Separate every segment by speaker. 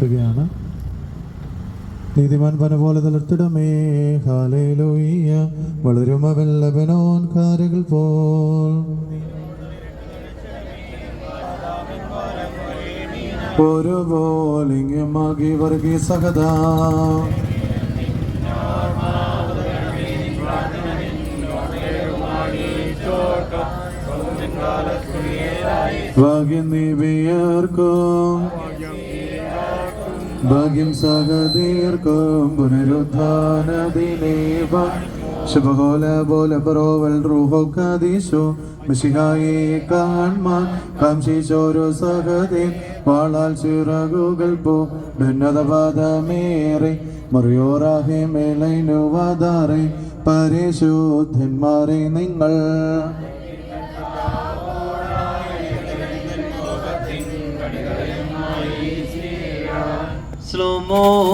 Speaker 1: പ്രാർത്ഥന നടത്തുകയാണ്. നീതിമാൻ പന പോലെ തളർത്തിടമേ. ഹാലേലൂയ്യ വളരും അവൻ ലബനോൻ കാരകൾ പോൽ. ഒരു പോലിംഗമാകി വർഗീ സഹത. ഭാഗ്യം നീ വിയർക്കും. ഭാഗ്യം സഹതീർക്കും പുനരുദ്ധാനദിനേവ ശുഭകോല പോലെ പറോവൽ റൂഹോ കദീശോ മിശിഹായെ കാൺമാൻ കാംശിച്ചോരോ സഹതേ. വാളാൽ ചിറകുകൾ പോ. ഭിന്നതപാദമേറെ മേളൈനു വാതാറെ പരിശുദ്ധന്മാരെ നിങ്ങൾ.
Speaker 2: നിങ്ങൾക്കെല്ലാവർക്കും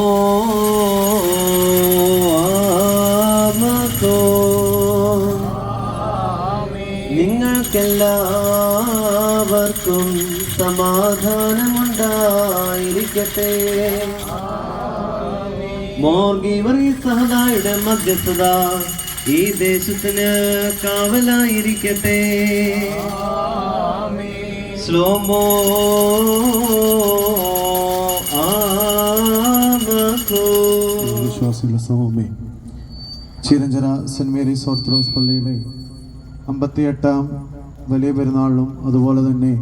Speaker 2: സമാധാനമുണ്ടായിരിക്കട്ടെ. മോർഗീവറി സഹദായുടെ മധ്യസ്ഥത ഈ ദേശത്തിന് കാവലായിരിക്കട്ടെ. സ്ലോമോ.
Speaker 1: വിശ്വാസികളുടെ സമൂഹമേ ചീരഞ്ചര സെന്റ് മേരീസ് ഓർത്തഡോക്സ് പള്ളിയിലെ അമ്പത്തിയെട്ടാം വലിയ പെരുന്നാളിലും അതുപോലെ തന്നെ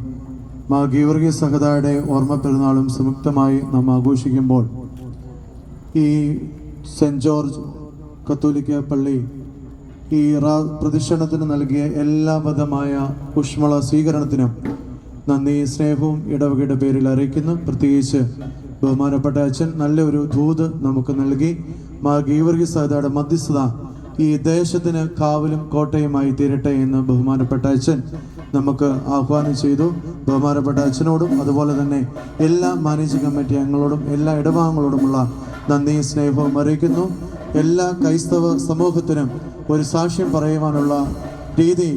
Speaker 1: മാ ഗീവർഗീ സഹദായുടെ ഓർമ്മ പെരുന്നാളും സംയുക്തമായി നാം ആഘോഷിക്കുമ്പോൾ ഈ സെന്റ് ജോർജ് കത്തോലിക്ക പള്ളി ഈ റാ പ്രതിഷ്ഠണത്തിന് നൽകിയ എല്ലാവിധമായ ഊഷ്മള സ്വീകരണത്തിനും നന്ദി സ്നേഹവും ഇടവകയുടെ പേരിൽ അറിയിക്കുന്നു. പ്രത്യേകിച്ച് ബഹുമാനപ്പെട്ട അച്ഛൻ നല്ല ഒരു ധൂത് നമുക്ക് നൽകി. മാ ഗീവർഗി സഹദയുടെ മധ്യസ്ഥത ഈ ദേശത്തിന് കാവലും കോട്ടയുമായി തീരട്ടെ എന്ന് ബഹുമാനപ്പെട്ട അച്ഛൻ നമുക്ക് ആഹ്വാനം ചെയ്തു. ബഹുമാനപ്പെട്ട അച്ഛനോടും അതുപോലെ തന്നെ എല്ലാ മാനേജിംഗ് കമ്മിറ്റി അംഗങ്ങളോടും എല്ലാ ഇടഭാഗങ്ങളോടുമുള്ള നന്ദി സ്നേഹവും അറിയിക്കുന്നു. എല്ലാ ക്രൈസ്തവ സമൂഹത്തിനും ഒരു സാക്ഷ്യം പറയുവാനുള്ള രീതി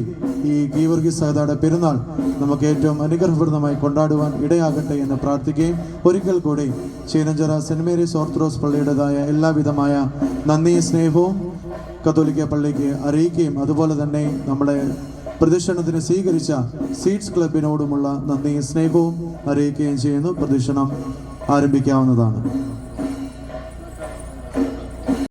Speaker 1: ഈ ഗീവർഗി സഹതയുടെ പെരുന്നാൾ നമുക്ക് ഏറ്റവും അനുഗ്രഹപ്രദമായി കൊണ്ടാടുവാൻ ഇടയാകട്ടെ എന്ന് പ്രാർത്ഥിക്കുകയും ഒരിക്കൽ കൂടി ചീനഞ്ചിറ സെന്റ് മേരീസ് ഓർത്തഡോക്സ് പള്ളിയുടേതായ എല്ലാവിധമായ നന്ദി സ്നേഹവും കത്തോലിക്ക പള്ളിക്ക് അറിയിക്കുകയും അതുപോലെ തന്നെ നമ്മുടെ പ്രദക്ഷിണത്തിന് സ്വീകരിച്ച സീഡ്സ് ക്ലബിനോടുമുള്ള നന്ദി സ്നേഹവും അറിയിക്കുകയും ചെയ്യുന്നു. പ്രദക്ഷിണം ആരംഭിക്കാവുന്നതാണ്.